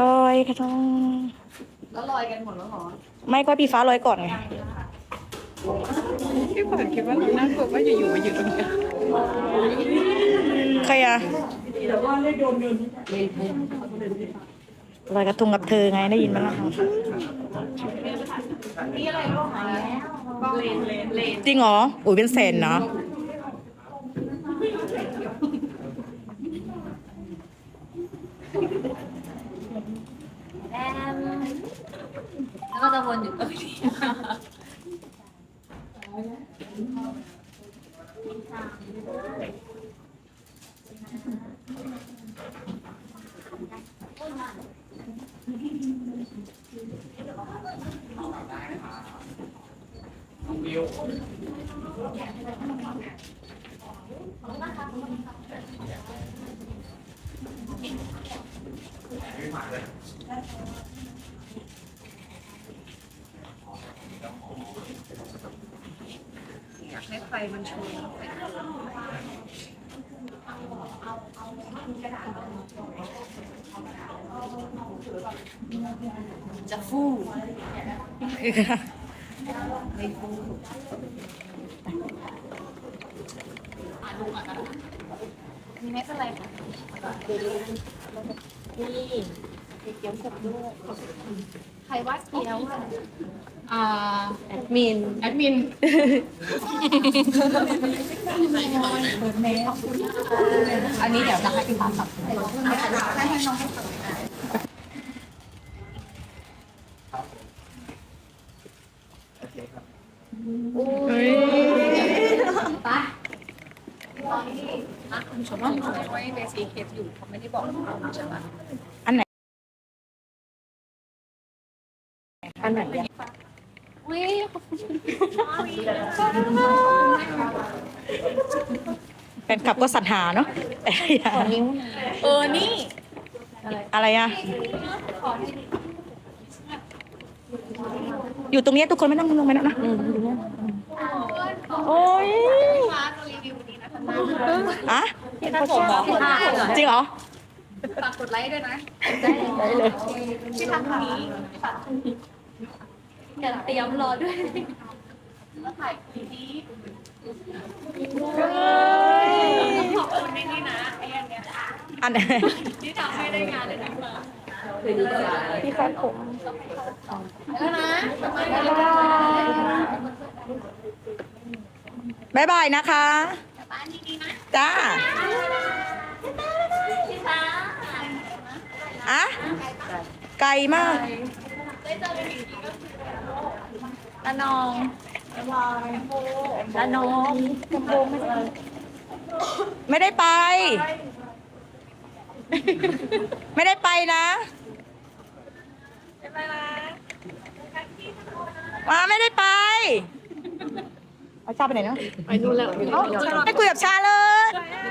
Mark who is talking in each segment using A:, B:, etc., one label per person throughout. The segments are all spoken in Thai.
A: ลอยกระทง
B: แล้วลอยกันหมดแล้วเหรอ
A: ไม่ก็พี่ฟ้าลอยก่อนไง
C: พี่ขวัญคิดว่าเราน่ากลัวว่าอยู่ๆมาอยู่ตรงเนี้ย
A: ใครอะลอยกระทงกับเธอไงได้ยินไหมล่ะจริงเหรอ อุ้ยเป็นแสนเนาะ
B: แล้วก็จะวนอยู่ตรงนี้ อยากให้ไฟมันโชยจะฟู่ มีไม่เป็นไรค่ะนี่เกี๊ยวกบด้วยใครว่าเกี๊ยวอะ
C: อ่า
B: แอดมิน
C: แอดมิน
B: อันนี้เดี๋ยวจะให้พี่ฟ้าสับป้า คุณชมว่าคุณช่วยเบสีเคสอยู่เขาไม่ได้บอกใช่ไหม
A: อันไหน
B: อันไหนอะอุ้ยขอบคุณ
A: แฟนคลับก็สรรหาเนาะ
B: นิ้วเออ นี่
A: อะไรอะอยู่ตรงเนี้ยทุกคนไม่ต้องลงไปแล้วนะ โอ้ย อะ
B: ที่ถ้าผมบอกค่ะ
A: จริงเหรอ
B: ฝากกดไลค์ด้วยนะ
A: ได้เลย
B: ที่ทำนี้เดี๋ยวเตรียมรอด้วยแล้วถ่ายคลิปนี้ขอบคุณในนี่นะไอ้อันเนี้ย
A: อันไหน
B: ที่ทำให้ได้งานเลยนะมา
A: พี่ครับผม
B: แล้วนะ
A: บ๊ายบายนะคะ
B: บ้านดีๆนะ
A: จ้า
B: พี่ฟ้า
A: อะไกลมาก
B: ตาน้องตาน้อง
A: ไม่ได้ไป ไม่ได้ไปนะมาไม่ได้ไป เอาชาไปไหนเนาะ
C: ไปนู่นแล้ว
A: เอ้าไม่คุยกับชาเลย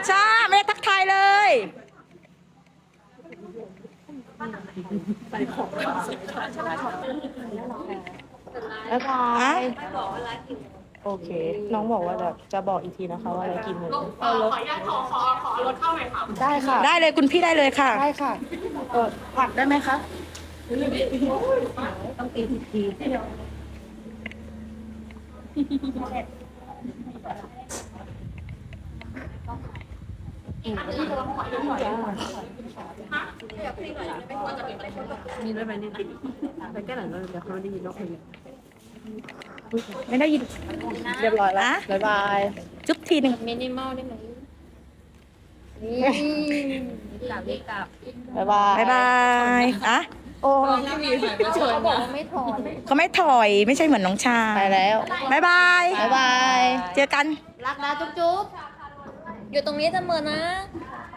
A: ชาไม่ได้ทักทายเลยแล้วพายโอเค น้องบอกว่าแบบจะบอกอีกทีนะคะว่าอะไรกินโมง
C: ขออนุญาตขอขอขอรถเข้าหน่อยค่ะ
A: ได้ค่ะ ได้เลยคุณพี่ได้เลยค่ะ
C: ได้ค่ะเออผัดได้ไหมคะ มีด้วยไหมเนี่ยไปแก้หลังเราเดี๋ยวเขาได้ยินเราคุย
A: ไม่ได้ยิน
C: เรียบร้อยแล้วบ๊ายบาย
A: จุ๊บทีหนึ่ง
B: มินิมอลได้ไหมนี่กลับกลับ
C: บ๊ายบาย
A: บายบายอะ
C: โอ้
B: เขาบอกว่าไม่ถอน
A: เขาไม่ถอยไม่ใช่เหมือนน้องชา
C: ไปแล้ว
A: บายบาย
C: บ๊ายบาย
A: เจอกัน
B: รักนะจุ๊บจุ๊บอยู่ตรงนี้เสมอนะ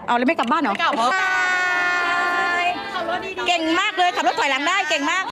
A: เอาแล้วไม่กลับบ้านเหรอ
C: ไม่กลับเหรอ
A: บายเก่งมากเลยขับรถถอยหลังได้เก่งมาก